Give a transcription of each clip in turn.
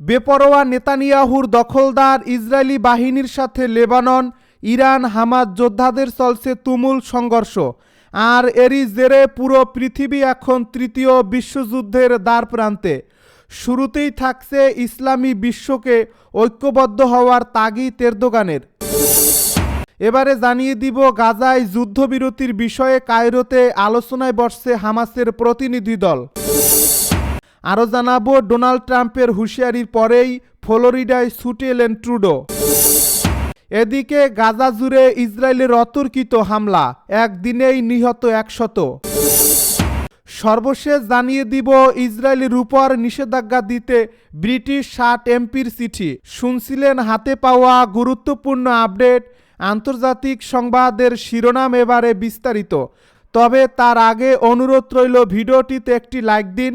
বেপরোয়া নেতানিয়াহুর দখলদার ইসরায়েলি বাহিনীর সাথে লেবানন, ইরান হামাদ যোদ্ধাদের চলছে তুমুল সংঘর্ষ। আর এরই জেরে পুরো পৃথিবী এখন তৃতীয় বিশ্বযুদ্ধের দ্বার প্রান্তে শুরুতেই থাকছে ইসলামী বিশ্বকে ঐক্যবদ্ধ হওয়ার তাগি তেরদোগানের এবারে জানিয়ে দিব, গাজায় যুদ্ধবিরতির বিষয়ে কায়রোতে আলোচনায় বসছে হামাসের প্রতিনিধি দল। আরও জানাব, ডোনাল্ড ট্রাম্পের হুঁশিয়ারির পরেই ফ্লোরিডায় ছুটে এলেন ট্রুডো। এদিকে গাজা জুড়ে ইসরায়েলের অতর্কিত হামলা, একদিনেই নিহত একশত। সর্বশেষ জানিয়ে দিব, ইসরায়েলের উপর নিষেধাজ্ঞা দিতে ব্রিটিশ ষাট এমপির চিঠি। শুনছিলেন হাতে পাওয়া গুরুত্বপূর্ণ আপডেট, আন্তর্জাতিক সংবাদের শিরোনাম এবারে বিস্তারিত। তবে তার আগে অনুরোধ রইল, ভিডিওটিতে একটি লাইক দিন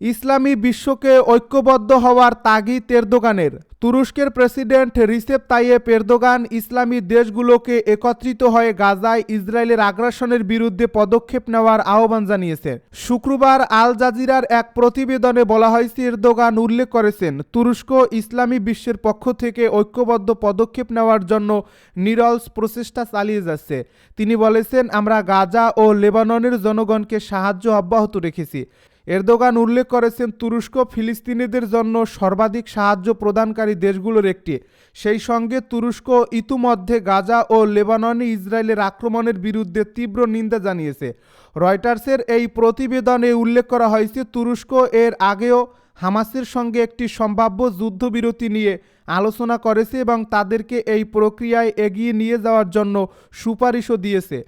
ইসলামী বিশ্বকে ঐক্যবদ্ধ হওয়ার তাগিদ এরদোগানের। তুরস্কের প্রেসিডেন্ট রিসেপ তাইয়েপ এরদোগান ইসলামী দেশগুলোকে একত্রিত হয়ে গাজায় ইসরায়েলের আগ্রাসনের বিরুদ্ধে পদক্ষেপ নেওয়ার আহ্বান জানিয়েছে। শুক্রবার আল জাজিরার এক প্রতিবেদনে বলা হয়েছে, এরদোগান উল্লেখ করেছেন, তুরস্ক ইসলামী বিশ্বের পক্ষ থেকে ঐক্যবদ্ধ পদক্ষেপ নেওয়ার জন্য নিরলস প্রচেষ্টা চালিয়ে যাচ্ছে। তিনি বলেছেন, আমরা গাজা ও লেবাননের জনগণকে সাহায্য অব্যাহত রেখেছি। এরদোগান উল্লেখ করেছেন তুরস্ক ফিলিস্তিনিদের জন্য সর্বাধিক সাহায্য প্রদানকারী দেশগুলোর একটি। সেই সঙ্গে তুরস্ক ইতিমধ্যে গাজা ও লেবাননে ইসরায়েলের আক্রমণের বিরুদ্ধে তীব্র নিন্দা জানিয়েছে। রয়টার্সের এই প্রতিবেদনে উল্লেখ করা হয়েছে, তুরস্ক এর আগেও হামাসের সঙ্গে একটি সম্ভাব্য যুদ্ধবিরতি নিয়ে আলোচনা করেছে এবং তাদেরকে এই প্রক্রিয়ায় এগিয়ে নিয়ে যাওয়ার জন্য সুপারিশও দিয়েছে।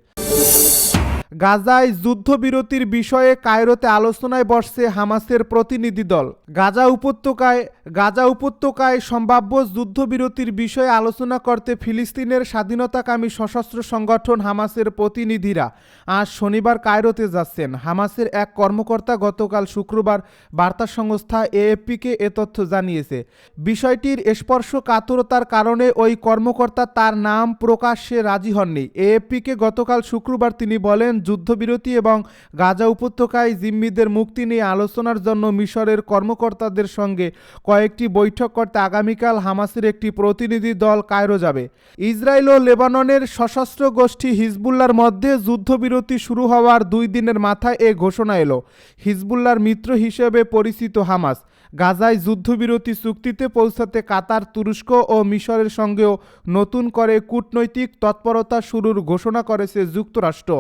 গাজায় যুদ্ধবিরতির বিষয়ে কায়রোতে আলোচনায় বসছে হামাসের প্রতিনিধি দল। গাজা উপত্যকায় গাজা উপত্যকায় সম্ভাব্য যুদ্ধবিরতির বিষয়ে আলোচনা করতে ফিলিস্তিনের স্বাধীনতাকামী সশস্ত্র সংগঠন হামাসের প্রতিনিধিরা আজ শনিবার কায়রোতে যাচ্ছেন। হামাসের এক কর্মকর্তা গতকাল শুক্রবার বার্তা সংস্থা এএফপিকে এ তথ্য জানিয়েছে। বিষয়টির স্পর্শ কাতরতার কারণে ওই কর্মকর্তা তার নাম প্রকাশ্যে রাজি হননি। এএফপিকে গতকাল শুক্রবার তিনি বলেন যুদ্ধবিরতি এবং গাজা উপত্যকায় জিম্মিদের মুক্তি নিয়ে আলোচনার জন্য মিশরের কর্মকর্তাদের সঙ্গে কয়েকটি বৈঠক করতে আগামীকাল হামাসের একটি প্রতিনিধি দল কায়রো যাবে। ইসরায়েল ও লেবাননের সশস্ত্র গোষ্ঠী হিজবুল্লার মধ্যে যুদ্ধবিরতি শুরু হওয়ার দুই দিনের মাথায় এ ঘোষণা এলো। হিজবুল্লার মিত্র হিসেবে পরিচিত হামাস, গাজায় যুদ্ধবিরতি চুক্তিতে পৌঁছাতে কাতার, তুরস্ক ও মিশরের সঙ্গেও নতুন করে কূটনৈতিক তৎপরতা শুরুর ঘোষণা করেছে যুক্তরাষ্ট্র।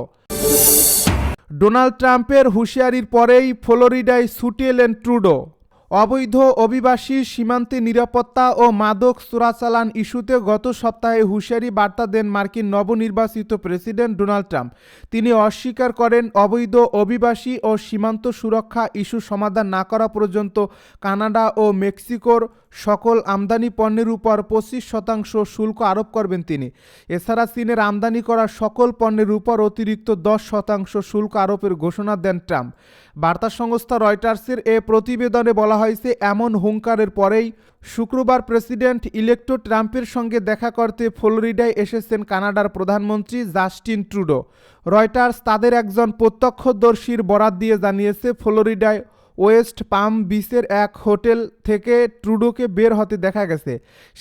ডোনাল্ড ট্রাম্পের হুঁশিয়ারির পরেই ফ্লোরিডায় ছুটে এলেন ট্রুডো। অবৈধ অভিবাসী সীমান্তে নিরাপত্তা ও মাদক চোরাচালান ইস্যুতে গত সপ্তাহে হুঁশিয়ারি বার্তা দেন মার্কিন নবনির্বাচিত প্রেসিডেন্ট ডোনাল্ড ট্রাম্প। তিনি অস্বীকার করেন অবৈধ অভিবাসী ও সীমান্ত সুরক্ষা ইস্যু সমাধান না করা পর্যন্ত কানাডা ও মেক্সিকোর সকল আমদানি পণ্যের উপর পঁচিশ শতাংশ শুল্ক আরোপ করবেন তিনি। এছাড়া চীনের আমদানি করা সকল পণ্যের উপর অতিরিক্ত দশ শতাংশ শুল্ক আরোপের ঘোষণা দেন ট্রাম্প। বার্তা সংস্থা রয়টার্সের এ প্রতিবেদনে বলা হয়েছে এমন হুঙ্কারের পরেই শুক্রবার প্রেসিডেন্ট ইলেক্টো ট্রাম্পের সঙ্গে দেখা করতে ফ্লোরিডায় এসেছেন কানাডার প্রধানমন্ত্রী জাস্টিন ট্রুডো। রয়টার্স তাদের একজন প্রত্যক্ষদর্শীর বরাত দিয়ে জানিয়েছে, ফ্লোরিডায় ওয়েস্ট পাম বিচের এক হোটেল থেকে ট্রুডোকে বের হতে দেখা গেছে।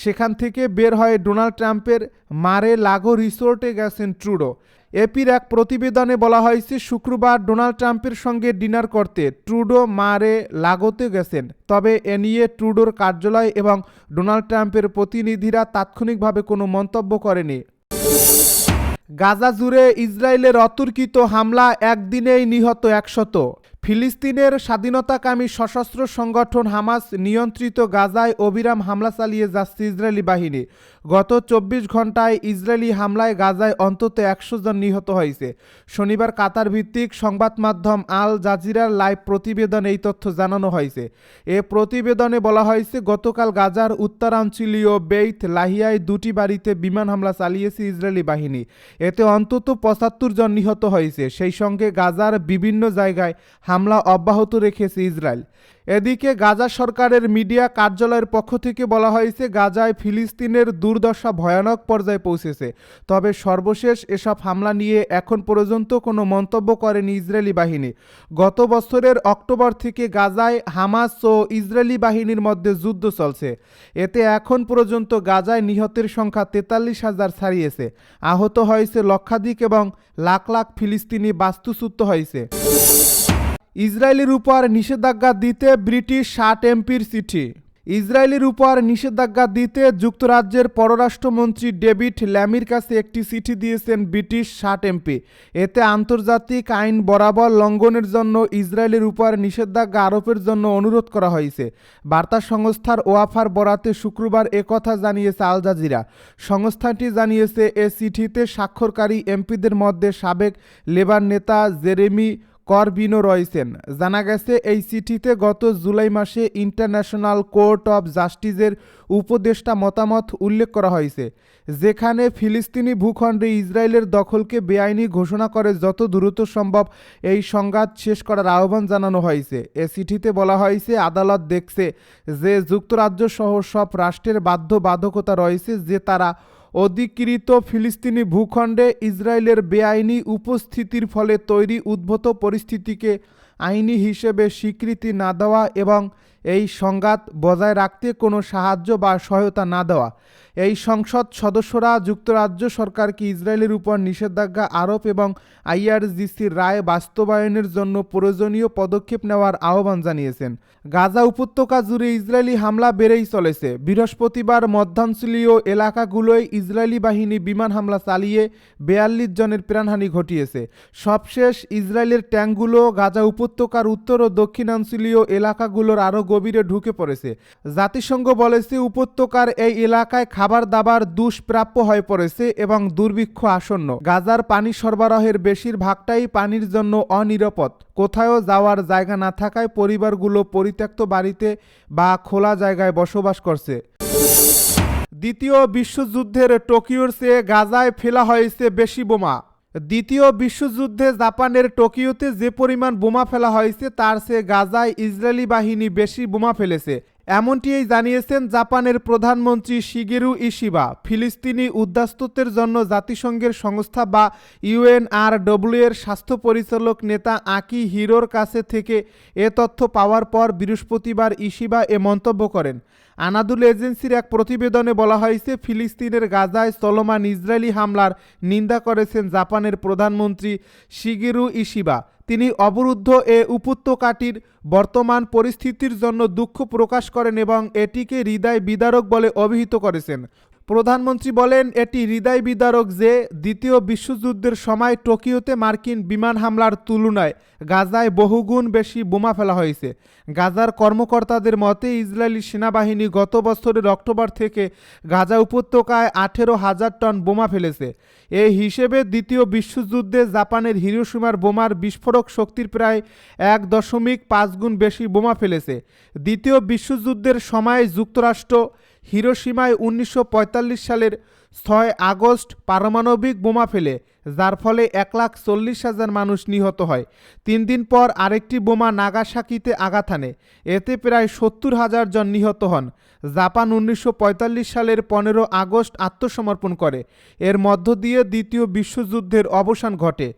সেখান থেকে বের হয়ে ডোনাল্ড ট্রাম্পের মারে লাগো রিসোর্টে গেছেন ট্রুডো। এপির এক প্রতিবেদনে বলা হয়েছে, শুক্রবার ডোনাল্ড ট্রাম্পের সঙ্গে ডিনার করতে ট্রুডো মারে লাগোতে গেছেন। তবে এ নিয়ে ট্রুডোর কার্যালয় এবং ডোনাল্ড ট্রাম্পের প্রতিনিধিরা তাৎক্ষণিকভাবে কোনো মন্তব্য করেনি। গাজা জুড়ে ইসরায়েলের অতর্কিত হামলা একদিনেই নিহত একশত। ফিলিস্তিনের স্বাধীনতাকামী সশস্ত্র সংগঠন হামাস নিয়ন্ত্রিত গাজায় অবিরাম হামলা চালিয়ে যাচ্ছে ইসরায়েলি বাহিনী। গত চব্বিশ ঘন্টায় ইসরায়েলি হামলায় গাজায় অন্তত একশো জন নিহত হয়েছে। শনিবার কাতার ভিত্তিক সংবাদ মাধ্যম আল জাজিরার লাইভ প্রতিবেদনে এই তথ্য জানানো হয়েছে। এ প্রতিবেদনে বলা হয়েছে, গতকাল গাজার উত্তরাঞ্চলীয় বেইথ লাহিয়ায় দুটি বাড়িতে বিমান হামলা চালিয়েছে ইসরায়েলি বাহিনী। এতে অন্তত পঁচাত্তর জন নিহত হয়েছে। সেই সঙ্গে গাজার বিভিন্ন জায়গায় হামলা অব্যাহত রেখেছে ইসরায়েল। এদিকে গাজা সরকারের মিডিয়া কার্যালয়ের পক্ষ থেকে বলা হয়েছে, গাজায় ফিলিস্তিনের দুর্দশা ভয়ানক পর্যায়ে পৌঁছেছে। তবে সর্বশেষ এসব হামলা নিয়ে এখন পর্যন্ত কোনো মন্তব্য করেনি ইসরায়েলি বাহিনী। গত বছরের অক্টোবর থেকে গাজায় হামাস ও ইসরায়েলি বাহিনীর মধ্যে যুদ্ধ চলছে। এতে এখন পর্যন্ত গাজায় নিহতের সংখ্যা তেতাল্লিশ হাজার ছাড়িয়েছে। আহত হয়েছে লক্ষাধিক এবং লাখ লাখ ফিলিস্তিনি বাস্তুচ্যুত হয়েছে। ইসরায়েলের উপর নিষেধাজ্ঞা দিতে ব্রিটিশ ষাট এমপির চিঠি। ইসরায়েলের উপর নিষেধাজ্ঞা দিতে যুক্তরাজ্যের পররাষ্ট্রমন্ত্রী ডেভিড ল্যামির কাছে একটি চিঠি দিয়েছেন ব্রিটিশ ষাট এমপি। এতে আন্তর্জাতিক আইন বরাবর লঙ্ঘনের জন্য ইসরায়েলের উপর নিষেধাজ্ঞা আরোপের জন্য অনুরোধ করা হয়েছে। বার্তা সংস্থার ওয়াফার বরাতে শুক্রবার একথা জানিয়েছে আল জাজিরা। সংস্থাটি জানিয়েছে, এ চিঠিতে স্বাক্ষরকারী এমপিদের মধ্যে সাবেক লেবার নেতা জেরেমি করবিনও রয়েছেন। জানা গেছে, এই চিঠিতে গত জুলাই মাসে ইন্টারন্যাশনাল কোর্ট অফ জাস্টিসের উপদেষ্টা মতামত উল্লেখ করা হয়েছে, যেখানে ফিলিস্তিনি ভূখণ্ডে ইসরায়েলের দখলকে বেআইনি ঘোষণা করে যত দ্রুত সম্ভব এই সংঘাত শেষ করার আহ্বান জানানো হয়েছে। এ চিঠিতে বলা হয়েছে, আদালত দেখছে যে যুক্তরাজ্য সহ সব রাষ্ট্রের বাধ্যবাধকতা রয়েছে যে তারা অধিকৃত ফিলিস্তিনি ভূখণ্ডে ইসরায়েলের বেআইনি উপস্থিতির ফলে তৈরি উদ্ভূত পরিস্থিতিকে আইনি হিসেবে স্বীকৃতি না দেওয়া এবং এই সংঘাত বজায় রাখতে কোনো সাহায্য বা সহায়তা না দেওয়া। এই সংসদ সদস্যরা যুক্তরাজ্য সরকারকে ইসরায়েলের উপর নিষেধাজ্ঞা, আরোপ এবং আইআরজিসির রায় বাস্তবায়নের জন্য প্রয়োজনীয় পদক্ষেপ নেওয়ার আহ্বান জানিয়েছেন। গাজা উপত্যকা জুড়ে ইসরায়েলি হামলা বেড়েই চলেছে। বৃহস্পতিবার মধ্যাঞ্চলীয় এলাকাগুলোয় ইসরায়েলি বাহিনী বিমান হামলা চালিয়ে বেয়াল্লিশ জনের প্রাণহানি ঘটিয়েছে। সবশেষ ইসরায়েলের ট্যাঙ্কগুলো গাজা উপত্যকার উত্তর ও দক্ষিণাঞ্চলীয় এলাকাগুলোর আরও গভীরে ঢুকে পড়েছে। জাতিসংঘ বলেছে, উপত্যকার এই এলাকায় খাবার দাবার দুষ্প্রাপ্য হয়ে পড়েছে এবং দুর্ভিক্ষ আসন্ন। গাজার পানি সরবরাহের বেশিরভাগটাই পানির জন্য অনিরাপদ। কোথাও যাওয়ার জায়গা না থাকায় পরিবারগুলো পরিত্যক্ত বাড়িতে বা খোলা জায়গায় বসবাস করছে। দ্বিতীয় বিশ্বযুদ্ধের টোকিওর চেয়ে গাজায় ফেলা হয়েছে বেশি বোমা। দ্বিতীয় বিশ্বযুদ্ধে জাপানের টোকিওতে যে পরিমাণ বোমা ফেলা হয়েছে, তার চেয়ে গাজায় ইসরায়েলি বাহিনী বেশি বোমা ফেলেছে। এমনটিই জানিয়েছেন জাপানের প্রধানমন্ত্রী শিগেরু ইশিবা। ফিলিস্তিনি উদ্বাস্তুতের জন্য জাতিসংঘের সংস্থা বা ইউএনআরডব্লিউ এর স্বাস্থ্য পরিচালক নেতা আকি হিরোর কাছে থেকে এ তথ্য পাওয়ার পর বৃহস্পতিবার ইশিবা এ মন্তব্য করেন। আনাদুল এজেন্সির এক প্রতিবেদনে বলা হয়েছে, ফিলিস্তিনের গাজায় চলমান ইসরায়েলি হামলার নিন্দা করেছেন জাপানের প্রধানমন্ত্রী শিগেরু ইশিবা। তিনি অবরুদ্ধ এ উপত্যকাটির বর্তমান পরিস্থিতির জন্য দুঃখ প্রকাশ করেন এবং এটিকে হৃদয় বিদারক বলে অভিহিত করেছেন। প্রধানমন্ত্রী বলেন, এটি হৃদয় বিদারক যে দ্বিতীয় বিশ্বযুদ্ধের সময় টোকিওতে মার্কিন বিমান হামলার তুলনায় গাজায় বহুগুণ বেশি বোমা ফেলা হয়েছে। গাজার কর্মকর্তাদের মতে, ইসরায়েলি সেনাবাহিনী গত বছরের অক্টোবর থেকে গাজা উপত্যকায় আঠেরো হাজার টন বোমা ফেলেছে। এই হিসেবে দ্বিতীয় বিশ্বযুদ্ধে জাপানের হিরোসীমার বোমার বিস্ফোরক শক্তির প্রায় এক দশমিক পাঁচ গুণ বেশি বোমা ফেলেছে। দ্বিতীয় বিশ্বযুদ্ধের সময় যুক্তরাষ্ট্র হিরোসীমায় উনিশশো পঁয়তাল্লিশ সালের ছয় আগস্ট পারমাণবিক বোমা ফেলে, যার ফলে এক লাখ চল্লিশ হাজার মানুষ নিহত হয়। তিন দিন পর আরেকটি বোমা নাগাসাকিতে আঘাত হানে। এতে প্রায় সত্তর হাজার জন নিহত হন। জাপান উনিশশো পঁয়তাল্লিশ সালের পনেরো আগস্ট আত্মসমর্পণ করে। এর মধ্য দিয়ে দ্বিতীয় বিশ্বযুদ্ধের অবসান ঘটে।